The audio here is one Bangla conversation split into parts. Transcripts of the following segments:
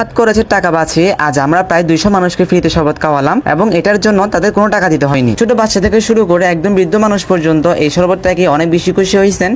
হাত করেছে টাকা বাঁচিয়ে আজ আমরা প্রায় দুইশো মানুষকে ফ্রিতে শরবত খাওয়ালাম এবং এটার জন্য তাদের কোনো টাকা দিতে হয়নি। ছোট বাচ্চা থেকে শুরু করে একদম বৃদ্ধ মানুষ পর্যন্ত এই শরবতটা কি অনেক বেশি খুশি হয়েছেন?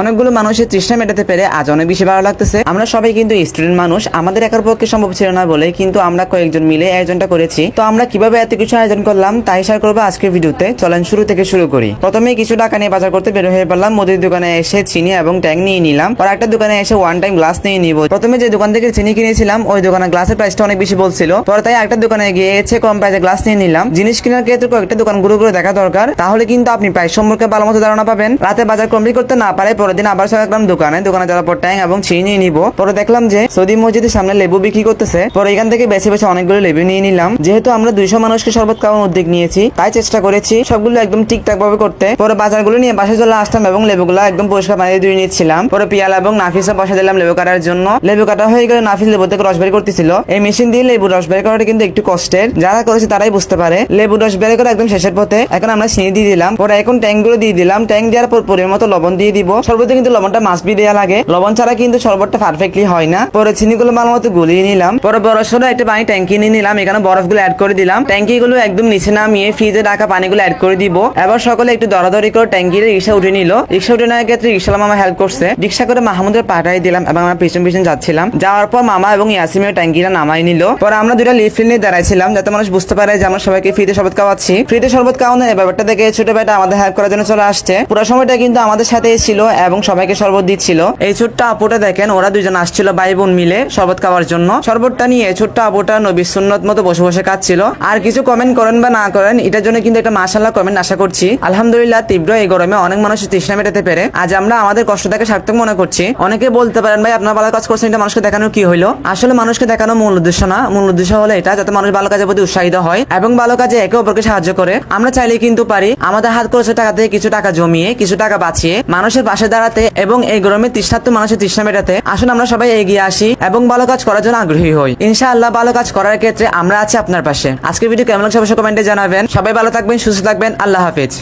অনেকগুলো মানুষের তৃষ্ণা মেটাতে পেরে আজ অনেক বেশি ভালো লাগতেছে। আমরা সবাই কিন্তু স্টুডেন্ট মানুষ আমাদের একার পক্ষে সম্ভব ছিল না বলে কিন্তু আমরা কয়েকজন মিলে আয়োজনটা করেছি। তো আমরা কীভাবে এত কিছু আয়োজন করলাম তাই শেয়ার করব আজকের ভিডিওতে। চলেন শুরু থেকে শুরু করি। প্রথমে কিছু টাকা নিয়ে বাজার করতে বের হয়ে পড়লাম। মুদির দোকানে এসে চিনি এবং ট্যাং নিয়ে নিলাম। আর একটা দোকানে এসে ওয়ান টাইম গ্লাস নিয়ে নিব। প্রথমে যে দোকান থেকে চিনি কিনেছিলাম, ওই দোকানে গ্লাসের প্রাইসটা অনেক বেশি বলছিল। পরে তাই একটা দোকানে গিয়ে এসে কম প্রাইসে গ্লাস নিয়ে নিলাম। জিনিস কেনার ক্ষেত্রে কয়েকটা দোকান ঘুরে ঘুরে দেখা দরকার। তাহলে কিন্তু আপনি প্রাইস সম্পর্কে ভালো মতো ধারণা পাবেন। রাতে বাজার কমপ্লিট করতে না পারে পরের দিন আবার চলে গেলাম দোকানে। দোকানে যাওয়ার পর ট্যাং এবং চিনি নিয়ে নিব। পরে দেখলাম যে সৌদি মসজিদের সামনে লেবু বিক্রি করতেছে। পরে এখান থেকে বেছে বেছে অনেকগুলো লেবু নিয়ে নিলাম। যেহেতু আমরা দুইশো মানুষকে শরবত খাওয়ার উদ্যোগ নিয়েছি, তাই চেষ্টা করেছি সবগুলো একদম ঠিকঠাক ভাবে করতে। পরে বাজারগুলো নিয়ে বাসায় চলে আসতাম এবং লেবুগুলো একদম পরিষ্কার পানি দিয়ে ধুয়ে নিচ্ছিলাম পরে পিয়ালা এবং নাফিসা বসে দিলাম লেবু কাটার জন্য। লেবু কাটা হয়ে গেলে নাফিস লেবু থেকে রস বের করতেছিল। এই মেশিন দিয়ে লেবু রস বের করাটা কিন্তু একটু কষ্টের। যারা করেছে তারাই বুঝতে পারে। লেবু রস বের করে একদম শেষের পথে। এখন আমরা চিনি দিয়ে দিলাম। পরে এখন ট্যাঙ্কগুলো দিয়ে দিলাম। ট্যাঙ্ক দেওয়ার পর পরিমাণ মতো লবণ দিয়ে দিব। সর্বতে কিন্তু লবণটা মাছ বি দেওয়া লাগে। লবণ ছাড়া কিন্তু শরবতটা পারফেক্টলি হয় না। পরে চিনি গুলো ভালো মতো গুলিয়ে নিলাম। পরে বড় সড়ো একটা পানি ট্যাঙ্কি নিয়ে নিলাম। এখানে বরফগুলো অ্যাড করে দিলাম। ট্যাঙ্কি গুলো একদম নিচে নামিয়ে ফ্রিজে রাখা পানিগুলো অ্যাড করে দিব। এবার সকলে একটু দরাদরি করে ট্যাঙ্কির রিক্সা উঠে নিল। রিক্সা উঠে নেওয়ার ক্ষেত্রে রিক্সালা মামা হেল্প করছে। রিক্সা করে মাহমুদের পাঠাই দিলাম। এবং আমরা পিছন পিছন যাচ্ছিলাম। যাওয়ার পর মামা এবং ইয়াসিমের ট্যাঙ্কিটা নামাই নিল। পরে আমরা দুটা লিফট নিয়ে দাঁড়াইছিলাম যাতে মানুষ বুঝতে পারে যে আমরা সবাইকে ফ্রিতে শরবত খাওয়াচ্ছি। ফ্রিতে শরবত খাওয়ানো এই ব্যাপারটা দেখে ছোট ভাইটা আমাদের হেল্প করার জন্য চলে আসছে। পুরো সময়টা কিন্তু আমাদের সাথে ছিল এবং সবাইকে শরবত দিচ্ছিল। এই ছোট্ট আপুটা দেখেন, ওরা দুজন আসছিল ভাই বোন মিলে শরবত খাওয়ার জন্য। শরবতটা নিয়ে ছোট্ট আপুটা নবী সুন্নত মতো বসে বসে খাচ্ছিল। আর কিছু কমেন্ট করেন বা না করেন, এটার জন্য কিন্তু একটা মাসাল্লাহ কমেন্ট আশা করছি। আলহামদুলিল্লাহ তীব্র এই গরমে অনেক মানুষ তৃষ্ণা মেটাতে পেরে। আজ আমরা আমাদের কষ্টটাকে সার্থক মনে করছি। অনেকে বলতে পারেন ভাই, আপনার ভালো কাজ করছেন, এটা মানুষকে দেখানো কি হলো আসলে মানুষকে দেখানো মূল উদ্দেশ্য না। মূল উদ্দেশ্য হলো এটা, যাতে মানুষ ভালো কাজের প্রতি উৎসাহিত হয় এবং ভালো কাজে একে অপরকে সাহায্য করে। আমরা চাইলে কিন্তু পারি, আমাদের হাত খরচের টাকা থেকে কিছু টাকা জমিয়ে, কিছু টাকা বাঁচিয়ে মানুষের পাশে দাঁড়াতে এবং এই গরমে তৃষ্ণার্থ মানুষের তৃষ্ণা মেটাতে আসলে আমরা সবাই এগিয়ে আসি এবং ভালো কাজ করার জন্য আগ্রহী হই। ইনশাআল্লাহ ভালো কাজ করার ক্ষেত্রে আমরা আছি আপনার পাশে। আজকের ভিডিও কেমন লাগছে অবশ্যই কমেন্টে জানাবেন। সবাই ভালো থাকবেন, সুস্থ থাকবেন। আল্লাহ হাফেজ।